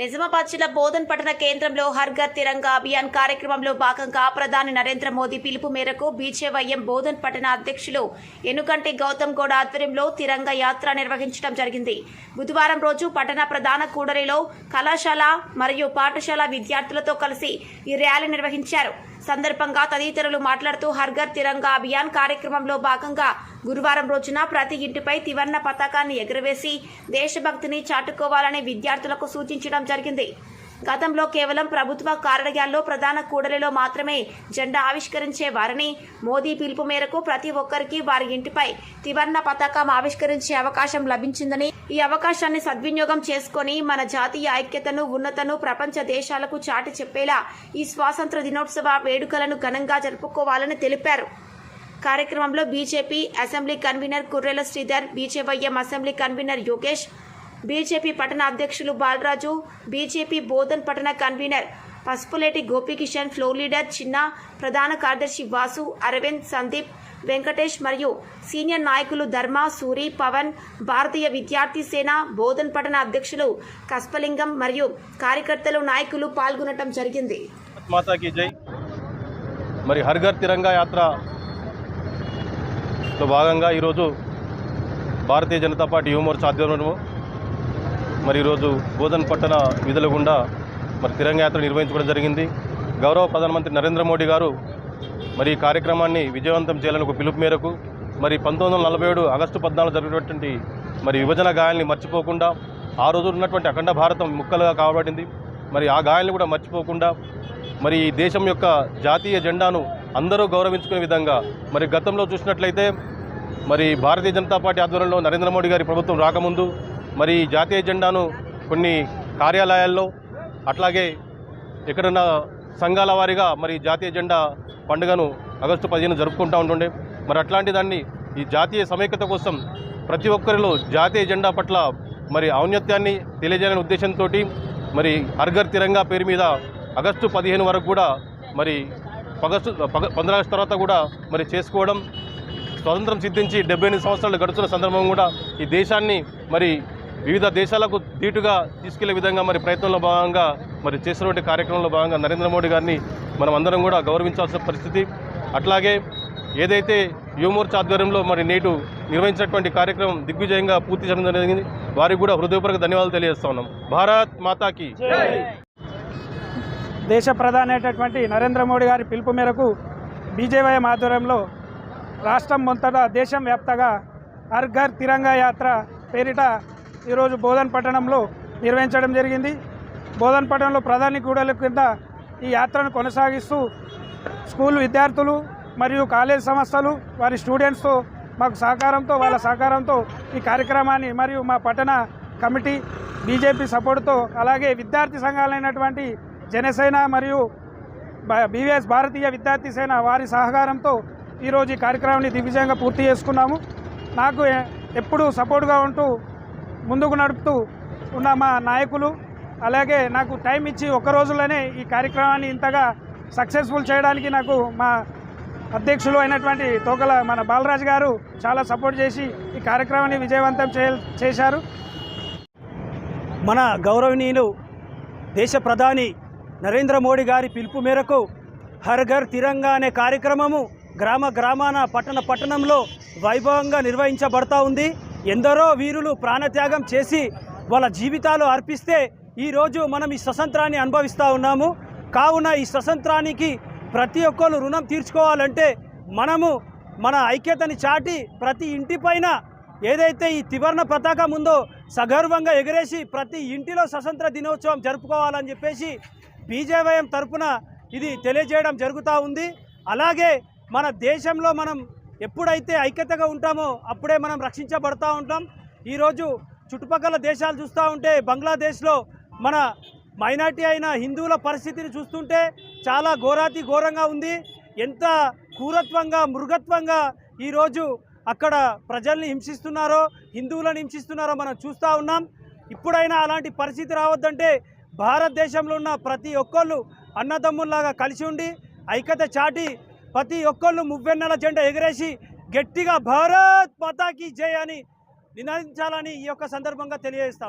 నిజామాబాద్ జిల్లా బోధన్ పట్టణ కేంద్రంలో హర్ఘర్ తిరంగా అభియాన్ కార్యక్రమంలో భాగంగా ప్రధాని నరేంద్ర మోదీ పిలుపు మేరకు బీజేవైఎం బోధన్ పట్టణ అధ్యక్షులు ఎనుకంటి గౌతమ్ గౌడ్ ఆధ్వర్యంలో తిరంగ యాత్ర నిర్వహించడం జరిగింది. బుధవారం రోజు పట్టణ ప్రధాన కూడలిలో కళాశాల మరియు పాఠశాల విద్యార్థులతో కలిసి ఈ ర్యాలీ నిర్వహించారు. సందర్భంగా తదితరులు మాట్లాడుతూ హర్ఘర్ తిరంగా అభియాన్ కార్యక్రమంలో భాగంగా గురువారం రోజున ప్రతి ఇంటిపై త్రివర్ణ పతాకాన్ని ఎగురవేసి దేశభక్తిని చాటుకోవాలని విద్యార్థులకు సూచించడం జరిగింది. గతంలో కేవలం ప్రభుత్వ కార్యాలయాల్లో ప్రధాన కూడలిలో మాత్రమే జెండా ఆవిష్కరించేవారని మోదీ పిలుపు మేరకు ప్రతి ఒక్కరికి వారి ఇంటిపై త్రివర్ణ పతాకం ఆవిష్కరించే అవకాశం లభించిందని ఈ అవకాశాన్ని సద్వినియోగం చేసుకొని మన జాతీయ ఐక్యతను ఉన్నతను ప్రపంచ దేశాలకు చాటి చెప్పేలా ఈ స్వాతంత్ర దినోత్సవ వేడుకలను ఘనంగా జరుపుకోవాలని తెలిపారు. కార్యక్రమంలో BJP assembly convener Kurrela Sridhar BJYM assembly convener Yogesh BJP పట్టణ అధ్యక్షులు బాలరాజు బీజేపీ బోధన్ పట్టణ convener Pasupuleti Gopikishan floor leader చిన్న ప్రధాన కార్యదర్శి వాసు అరవింద్ సందీప్ వెంకటేష్ మరియు సీనియర్ నాయకులు ధర్మ సూరి పవన్ భారతీయ విద్యార్థి సేన బోధన్ పట్టణ అధ్యక్షులు కస్పలింగం మరియు కార్యకర్తలు నాయకులు పాల్గొనడం జరిగింది. మరి హర్ఘర్ తిరంగా యాత్ర లో భాగంగా ఈరోజు భారతీయ జనతా పార్టీ యువమోర్చా ఆధ్వర్యంలో మరి ఈరోజు బోధన్ పట్టణ విధుల గుండా మరి తిరంగా యాత్ర నిర్వహించుకోవడం జరిగింది. గౌరవ ప్రధానమంత్రి నరేంద్ర మోడీ గారు మరి ఈ కార్యక్రమాన్ని విజయవంతం చేయాలని ఒక పిలుపు మేరకు మరి పంతొమ్మిది వందల నలభై ఏడు ఆగస్టు పద్నాలుగు జరిగినటువంటి మరి విభజన గాయాల్ని మర్చిపోకుండా ఆ రోజు ఉన్నటువంటి అఖండ భారతం ముక్కలుగా కాబడింది మరి ఆ గాయాల్ని కూడా మర్చిపోకుండా మరి ఈ దేశం యొక్క జాతీయ జెండాను అందరూ గౌరవించుకునే విధంగా మరి గతంలో చూసినట్లయితే మరి భారతీయ జనతా పార్టీ ఆధ్వర్యంలో నరేంద్ర మోడీ గారి ప్రభుత్వం రాకముందు మరి జాతీయ జెండాను కొన్ని కార్యాలయాల్లో అట్లాగే ఎక్కడన్నా సంఘాల వారీగా మరి జాతీయ జెండా పండుగను ఆగస్టు పదిహేను జరుపుకుంటూ ఉంటుండే. మరి అట్లాంటి దాన్ని ఈ జాతీయ సమైక్యత కోసం ప్రతి ఒక్కరిలో జాతీయ జెండా పట్ల మరి ఔన్నత్యాన్ని తెలియజేయాలనే ఉద్దేశంతో మరి హర్ఘర్ తిరంగా పేరు మీద ఆగస్టు పదిహేను వరకు కూడా మరి పగస్టు పగ పంద్రా ఆగస్టు తర్వాత కూడా మరి చేసుకోవడం స్వతంత్రం సిద్ధించి డెబ్బై ఎనిమిది సంవత్సరాలు గడుస్తున్న సందర్భం కూడా ఈ దేశాన్ని మరి వివిధ దేశాలకు ధీటుగా తీసుకెళ్ళే విధంగా మరి ప్రయత్నంలో భాగంగా మరి చేసినటువంటి కార్యక్రమంలో భాగంగా నరేంద్ర మోడీ గారిని మనం అందరం కూడా గౌరవించాల్సిన పరిస్థితి. అట్లాగే ఏదైతే యువమోర్చా ఆధ్వర్యంలో మరి నేటు నిర్వహించినటువంటి కార్యక్రమం దిగ్విజయంగా పూర్తి చేయడం జరిగింది వారికి కూడా హృదయపూర్వక ధన్యవాదాలు తెలియజేస్తున్నాం భారత్ మాతాకి. దేశ ప్రధాని అయినటువంటి నరేంద్ర మోడీ గారి పిలుపు మేరకు బీజేవైఎం ఆధ్వర్యంలో రాష్ట్రం మొంతటా దేశం వ్యాప్తంగా అర్ఘర్ తిరంగా యాత్ర పేరిట ఈరోజు బోధన్ పట్టణంలో నిర్వహించడం జరిగింది. బోధన్ పట్టణంలో ప్రధాని కూడలి కింద ఈ యాత్రను కొనసాగిస్తూ స్కూల్ విద్యార్థులు మరియు కాలేజ్ సంస్థలు వారి స్టూడెంట్స్తో మాకు సహకారంతో వాళ్ళ సహకారంతో ఈ కార్యక్రమాన్ని మరియు మా పట్టణ కమిటీ బీజేపీ సపోర్టుతో అలాగే విద్యార్థి సంఘాలైనటువంటి జనసేన మరియు బీవీఎస్ భారతీయ విద్యార్థి సేన వారి సహకారంతో ఈరోజు ఈ కార్యక్రమాన్ని దిగ్విజయంగా పూర్తి చేసుకున్నాము. నాకు ఎప్పుడూ సపోర్ట్గా ఉంటూ ముందుకు నడుపుతూ ఉన్న మా నాయకులు అలాగే నాకు టైం ఇచ్చి ఒక రోజులోనే ఈ కార్యక్రమాన్ని ఇంతగా సక్సెస్ఫుల్ చేయడానికి నాకు మా అధ్యక్షులు అయినటువంటి తోకల మన బాలరాజు గారు చాలా సపోర్ట్ చేసి ఈ కార్యక్రమాన్ని విజయవంతం చే చేశారు. మన గౌరవనీయులు దేశ ప్రధాని నరేంద్ర మోడీ గారి పిలుపు మేరకు హర్ ఘర్ తిరంగా అనే కార్యక్రమము గ్రామ గ్రామాన పట్టణ పట్టణంలో వైభవంగా నిర్వహించబడతా ఉంది. ఎందరో వీరులు ప్రాణత్యాగం చేసి వాళ్ళ జీవితాలు అర్పిస్తే ఈరోజు మనం ఈ స్వతంత్రాన్ని అనుభవిస్తూ ఉన్నాము. కావున ఈ స్వతంత్రానికి ప్రతి ఒక్కరు రుణం తీర్చుకోవాలంటే మనము మన ఐక్యతని చాటి ప్రతి ఇంటిపైన ఏదైతే ఈ త్రివర్ణ పతాకం ఉందో సగర్వంగా ఎగరేసి ప్రతి ఇంటిలో స్వతంత్ర దినోత్సవం జరుపుకోవాలని చెప్పేసి బీజేవైఎం తరపున ఇది తెలియజేయడం జరుగుతూ ఉంది. అలాగే మన దేశంలో మనం ఎప్పుడైతే ఐక్యతగా ఉంటామో అప్పుడే మనం రక్షించబడతా ఉంటాం. ఈరోజు చుట్టుపక్కల దేశాలు చూస్తూ ఉంటే బంగ్లాదేశ్లో మన మైనార్టీ అయిన హిందువుల పరిస్థితిని చూస్తుంటే చాలా ఘోరాతి ఘోరంగా ఉంది. ఎంత క్రూరత్వంగా మృగత్వంగా ఈరోజు అక్కడ ప్రజల్ని హింసిస్తున్నారో హిందువులను హింసిస్తున్నారో మనం చూస్తూ ఉన్నాం. ఇప్పుడైనా అలాంటి పరిస్థితి రావద్దంటే భారతదేశంలో ఉన్న ప్రతి ఒక్కళ్ళు అన్నదమ్ముల్లాగా కలిసి ఉండి ఐక్యత చాటి ప్రతి ఒక్కళ్ళు మువ్వెన్నెల జెండా ఎగరేసి గట్టిగా భారత్ పతాకి జయ అని నినాదించాలని ఈ యొక్క సందర్భంగా తెలియజేస్తా